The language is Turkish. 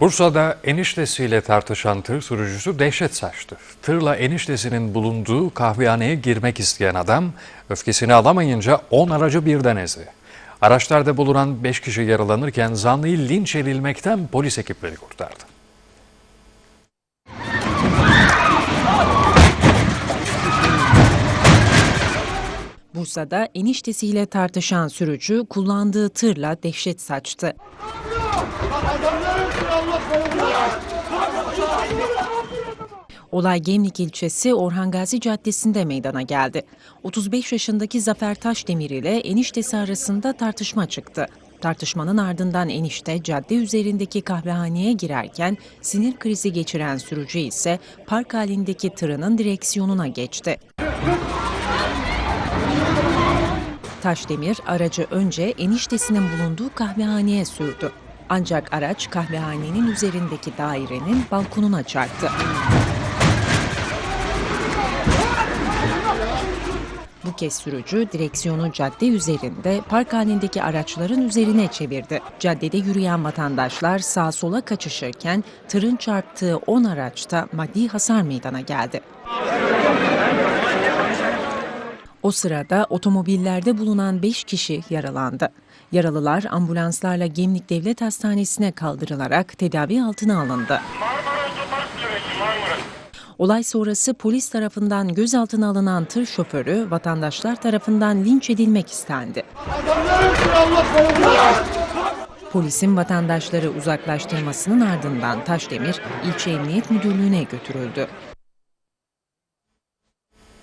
Bursa'da eniştesiyle tartışan tır sürücüsü dehşet saçtı. Tırla eniştesinin bulunduğu kahvehaneye girmek isteyen adam öfkesini alamayınca 10 aracı birden ezdi. Araçlarda bulunan 5 kişi yaralanırken zanlıyı linç edilmekten polis ekipleri kurtardı. Bursa'da eniştesiyle tartışan sürücü kullandığı tırla dehşet saçtı. Olay Gemlik ilçesi Orhan Gazi Caddesi'nde meydana geldi. 35 yaşındaki Zafer Taşdemir ile eniştesi arasında tartışma çıktı. Tartışmanın ardından enişte cadde üzerindeki kahvehaneye girerken sinir krizi geçiren sürücü ise park halindeki tırının direksiyonuna geçti. Taşdemir aracı önce eniştesinin bulunduğu kahvehaneye sürdü. Ancak araç kahvehanenin üzerindeki dairenin balkonuna çarptı. Bu kez sürücü direksiyonu cadde üzerinde park halindeki araçların üzerine çevirdi. Caddede yürüyen vatandaşlar sağa sola kaçışırken tırın çarptığı 10 araçta maddi hasar meydana geldi. O sırada otomobillerde bulunan 5 kişi yaralandı. Yaralılar ambulanslarla Gemlik Devlet Hastanesi'ne kaldırılarak tedavi altına alındı. Olay sonrası polis tarafından gözaltına alınan tır şoförü vatandaşlar tarafından linç edilmek istendi. Polisin vatandaşları uzaklaştırmasının ardından Taşdemir ilçe emniyet müdürlüğüne götürüldü.